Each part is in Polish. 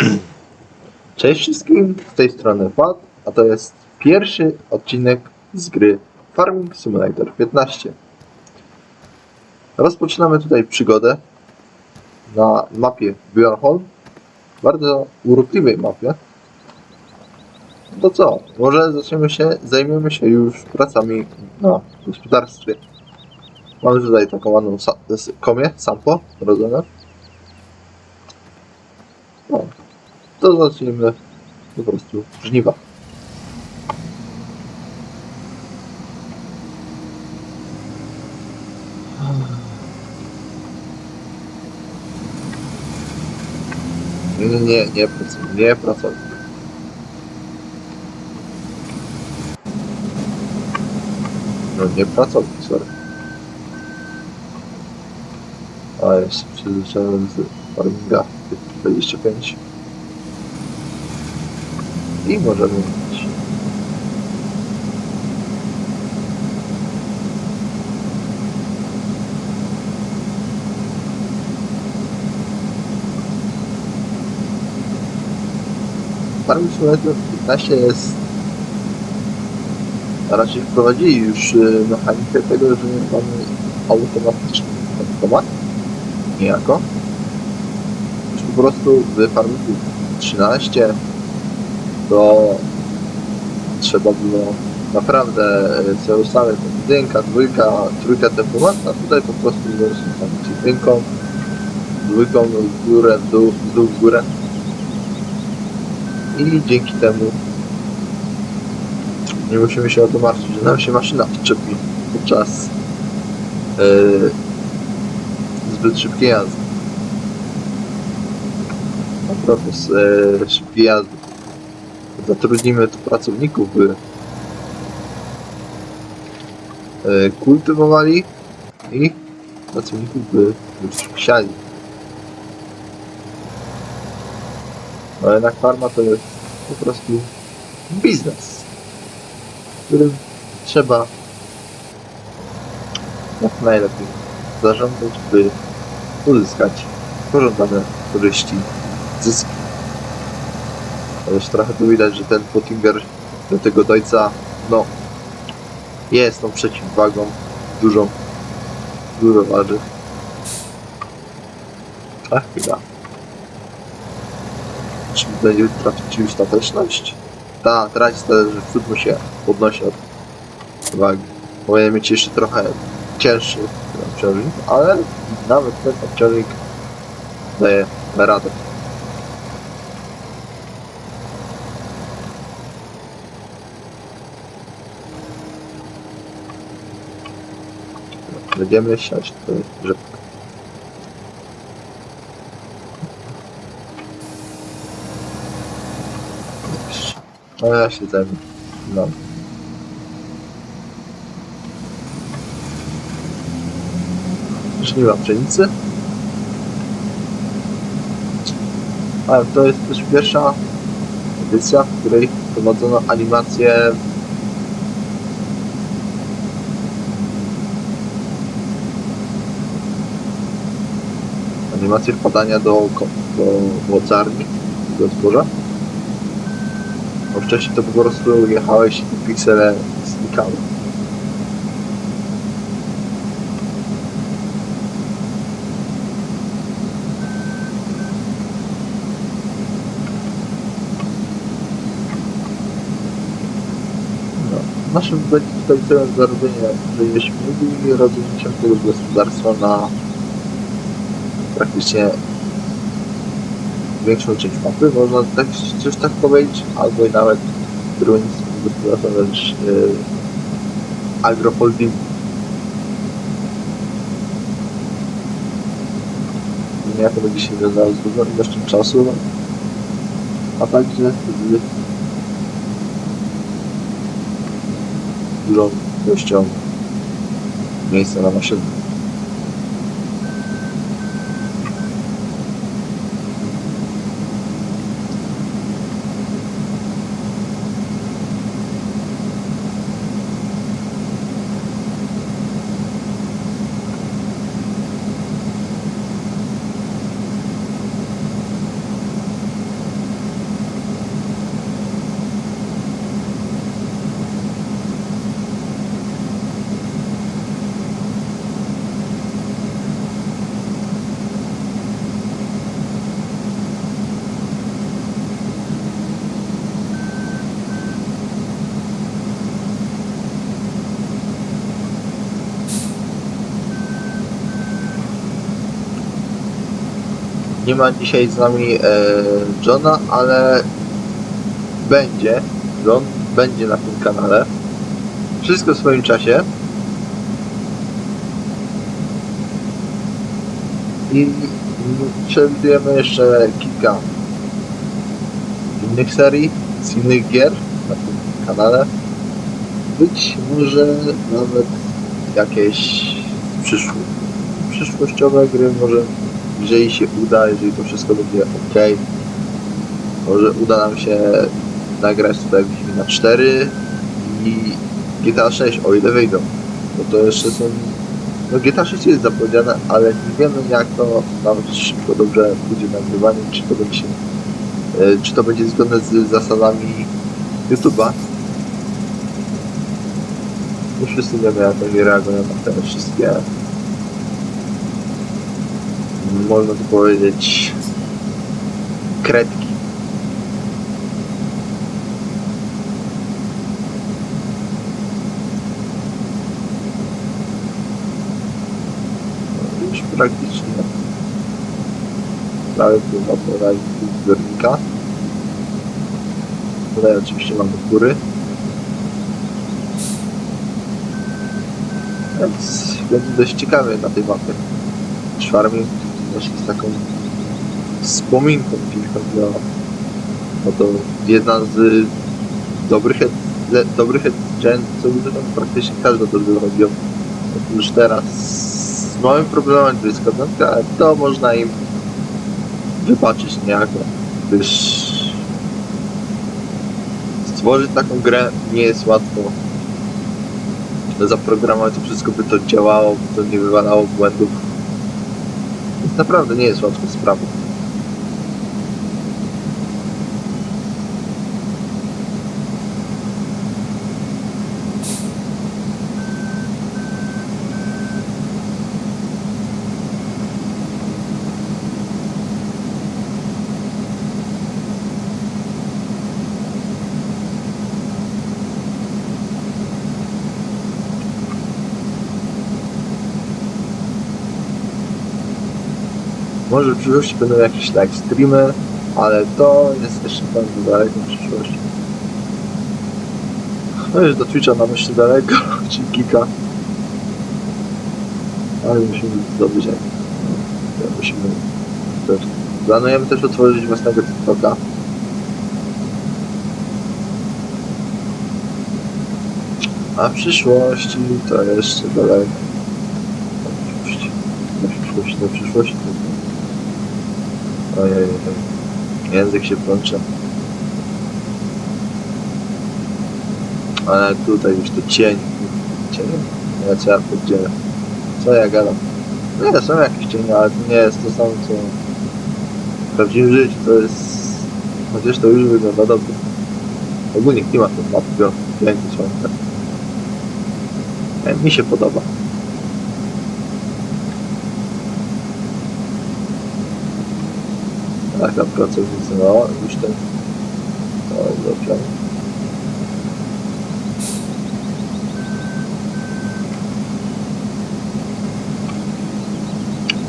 Cześć wszystkim, z tej strony Pat, a to jest pierwszy odcinek z gry Farming Simulator 15. Rozpoczynamy tutaj przygodę na mapie Bjornholm, bardzo urokliwej mapie. To co, może zaczniemy się, zajmiemy się już pracami na gospodarstwie. Mamy tutaj taką ładną komię, sampo, rodzone. Zacznijmy po prostu żniwa. Nie, nie, nie, pracownik, nie pracownik. No nie pracownik, sorry. A jeszcze przyzwyczaiłem z farminga 25. I możemy mieć. Farming Simulator 15 jest raczej wprowadzili już y, mechanikę tego, że mamy automatyczny automat niejako. Już po prostu w Farmingu 13 to trzeba było naprawdę e, sobie ustawiać jedynka, dwójka, trójka tempomat, a tutaj po prostu tam jedynką, dwójką w górę, w dół, w dół, w górę. I dzięki temu nie musimy się o to martwić, że nam się maszyna odczepi podczas e, zbyt szybkiej jazdy. A propos e, szybkiej jazdy zatrudnimy pracowników, by e, kultywowali i pracowników, by siali. No jednak farma to jest po prostu biznes, którym trzeba jak najlepiej zarządzać, by uzyskać pożądane korzyści, zyski. Chociaż trochę tu widać, że ten Pottinger do tego Dojca, no, jest tą przeciwwagą dużą, dużo waży. A chyba. Czy będzie trafić już stateczność? Ta, traci że wpód mu się podnosi od wagi. Powinien mieć jeszcze trochę cięższy obciążnik, ale nawet ten obciążnik daje radę. Będziemy siać tutaj rzepkę. No ja się zajmę. No. Żniwa pszenicy. Ale to jest też pierwsza edycja, w której prowadzono animację animację wpadania do, do mocarni, do zboża. Bo wcześniej to po prostu jechałeś i piksele znikały. No. Naszym tutaj celem zarobienia żywności i rozwinięciem tego gospodarstwa na praktycznie większą część mapy, można tak, coś tak powiedzieć, albo i nawet rolnictwo gospodarstwa wręcz yy, agroholding. Niejako będzie się wiązało z dużą ilością czasu, a także z dużą ilością miejsca na maszyny. Nie ma dzisiaj z nami e, Johna, ale będzie. John będzie na tym kanale. Wszystko w swoim czasie. I przewidujemy jeszcze kilka innych serii z innych gier na tym kanale. Być może nawet jakieś przyszłościowe gry, może jeżeli się uda, jeżeli to wszystko będzie ok, może uda nam się nagrać tutaj Wiedźmina 4 i GTA 6, o ile wyjdą. Bo to jeszcze są... No GTA 6 jest zapowiedziane, ale nie wiemy jak to nam szybko dobrze pójdzie nagrywanie, czy to będzie e, czy to będzie zgodne z zasadami YouTube'a. Bo wszyscy wiemy jak oni reagują na te wszystkie można tu powiedzieć kredki. No, Już praktycznie prawie pół na zbiornika. Tutaj oczywiście mamy góry. Więc będzie dość ciekawie na tej mapie. Farming też taką wspominką, chodzi o no to jedna z dobrych, le, dobrych używam praktycznie każda dobrze robią. Już teraz z małym problemem to jest kadenka, ale to można im wybaczyć niejako, gdyż stworzyć taką grę nie jest łatwo. Zaprogramować to wszystko, by to działało, by to nie wywalało błędów naprawdę nie jest łatwa sprawa. Może w przyszłości będą jakieś live streamy, ale to jest jeszcze bardzo daleko w przyszłości. No już do Twitcha nam jeszcze daleko, czy kilka. Ale musimy zdobyć jak. No, musimy też. Planujemy też otworzyć własnego TikToka. A w przyszłości to jeszcze daleko. Na przyszłość, na przyszłość. Ojej, ojej. język się plącze. Ale tutaj już to cień. Cień. Ja ja podzielę. Co ja gadam? Nie, są jakieś cienie, ale to nie jest to samo co w prawdziwym życiu. To jest... Chociaż to już wygląda dobrze. Ogólnie klimat ten mapy piękny. E, Mi się podoba. Taka pracownica, no już ten... O, dobrze.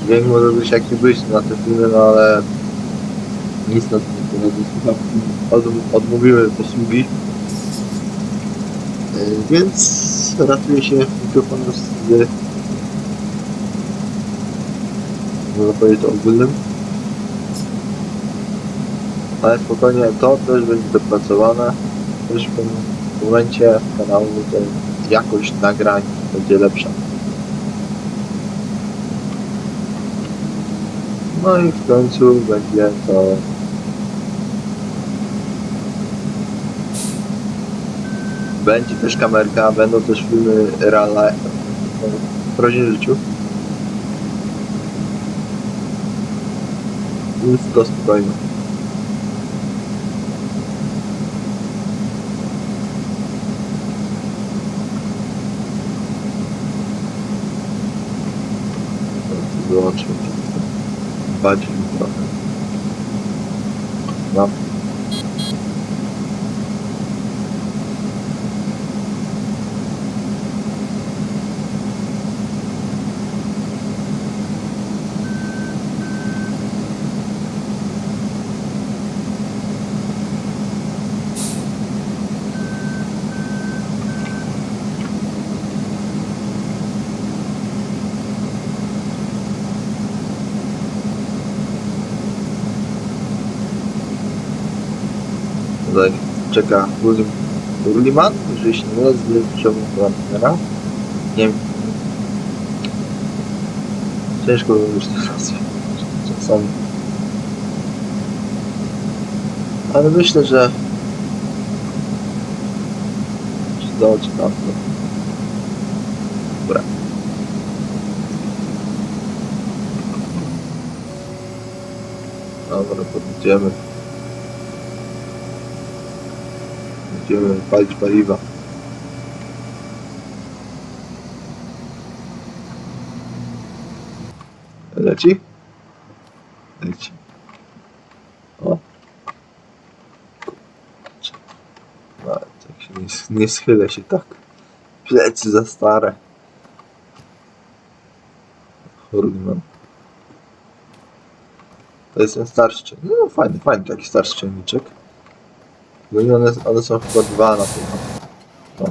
Dźwięk może być jaki być na te filmy, no ale nic na tym nie poradzi. Słuchawki od, posługi. Yy, Więc ratuje się mikrofon z... Można powiedzieć to ogólnym. Ale spokojnie, to też będzie dopracowane. Też w pewnym momencie kanału jakość nagrań będzie lepsza. No i w końcu będzie to będzie też kamerka, będą też filmy real life, no, w prawdziwym życiu. To spokojnie. granted. But czeka Rullim- Rulliman, jeżeli się nie mylę, z wyciągniętego partnera. Nie wiem. Ciężko już teraz czasami. Ale myślę, że przydało ci tam to. Dobra. Dobra, podjedziemy. Będziemy palić paliwa. Leci? Leci. O. Ale tak się nie, nie schylę się tak. Plecy za stare. Hurliman. To jest ten starszy. No fajny, fajny taki starszy ciągniczek. Bo i one, one są chyba dwa na pewno. No.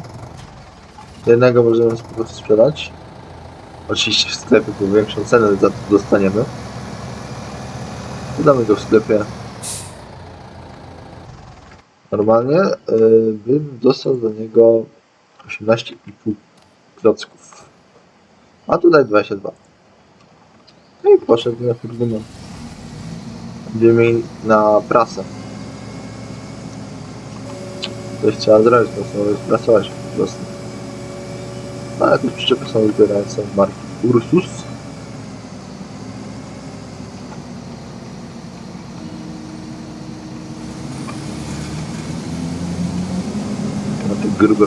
Jednego możemy sprzedać. Oczywiście w sklepie po większą cenę za to dostaniemy. Wydamy go w sklepie. Normalnie yy, bym dostał do niego 18,5 klocków. A tutaj 22. No i poszedł na firmę. Mieli na prasę. Coś trzeba zrobić, to sobie sprasować po prostu. No ale też przyczepy są wybierające marki Ursus. Na te grube.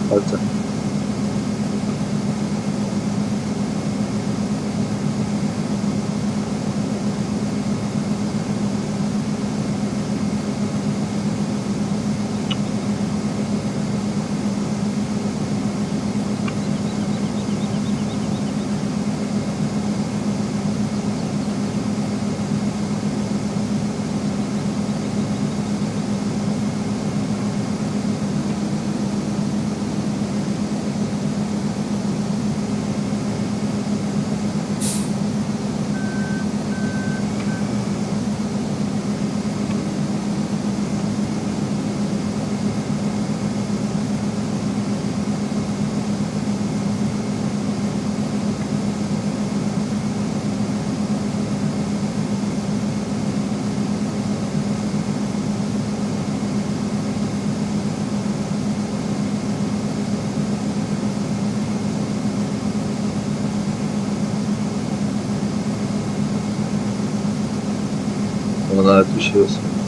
Się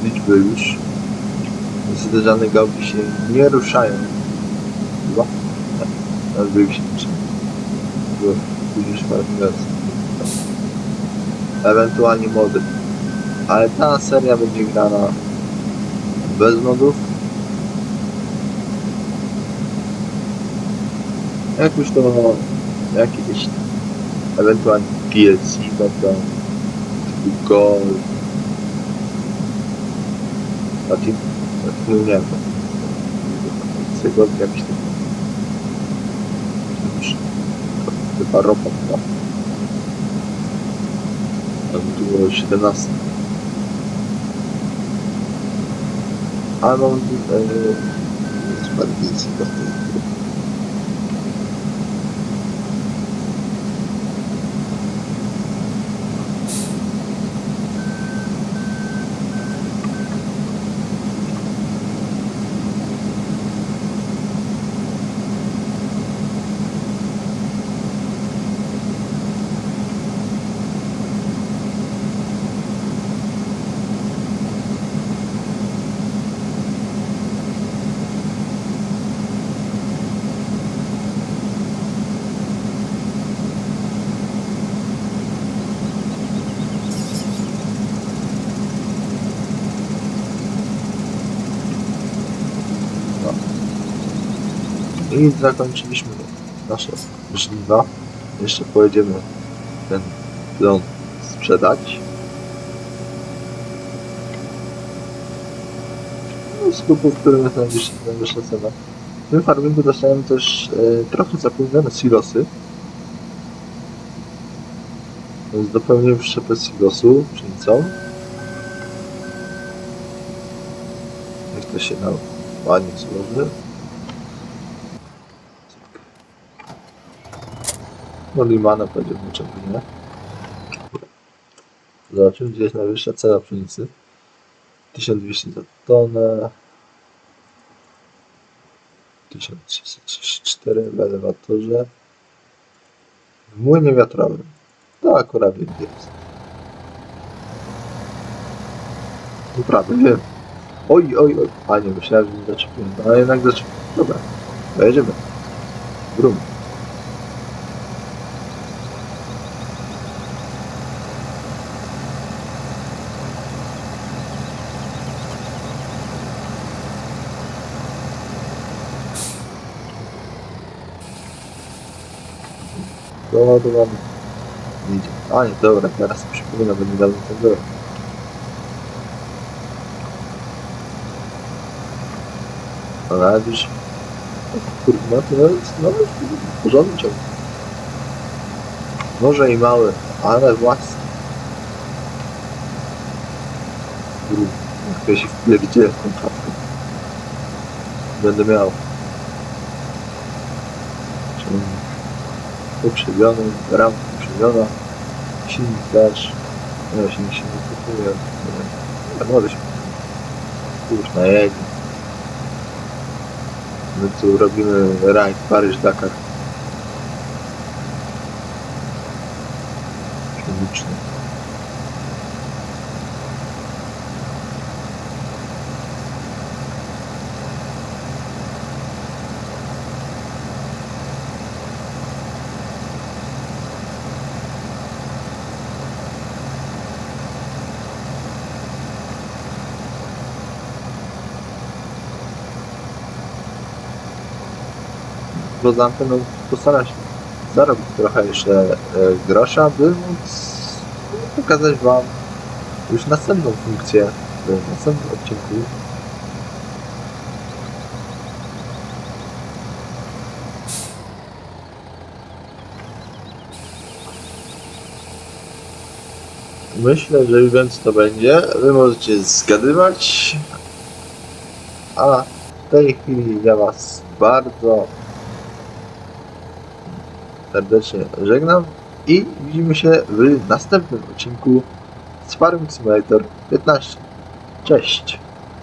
liczby już. Żadne gałki się nie ruszają. Chyba? Tak. Ale były się ruszają. Było później wersji. Ewentualnie mody. Ale ta seria będzie grana bez modów. Jak już to jakieś ewentualnie DLC będą typu Gold Taki, no nie wiem. Tego jakiś taki. Już Chyba ropa chyba. Tam było 17. A no, e, jest bardziej I zakończyliśmy nasze żniwa. Jeszcze pojedziemy ten plon sprzedać. No, skupów, które jest najwyższa, najwyższa cena. W tym farmingu dostałem też e, trochę zapewnione silosy. Więc dopełniłem wszczepę silosu pszenicą. Jak to się na ładnie złoży. No limana będzie czemu nie. Zobaczymy, gdzie jest najwyższa cena pszenicy. 1200 za tonę. 1334 w elewatorze. W młynie wiatrowym. To akurat wiem, gdzie jest. Naprawdę wiem. Oj, oj, oj. A nie, myślałem, że nie zaczepiłem. Ale jednak zaczepiłem. Dobra, pojedziemy. Brum. Doładowany. Idzie. A nie, dobra, teraz mi przypomina, bo niedawno to było. Nawet już... Kurde, no to jest, no, porządny ciąg. Może i mały, ale własny. Kurde, jak ja się wpierdzielę w tą czapkę. Będę miał. Uprzewiony, ramka uprzewiona, silnik też. No, silnik się nie kupuje. Nie, może się już na jedzie. My tu robimy rajd Paryż-Dakar. Chemiczny. Poza anteną postaram się zarobić trochę jeszcze e, grosza, by móc pokazać Wam już następną funkcję w następnym odcinku. Myślę, że już wiem co to będzie. Wy możecie zgadywać. A w tej chwili ja Was bardzo serdecznie żegnam i widzimy się w następnym odcinku z Farming Simulator 15. Cześć!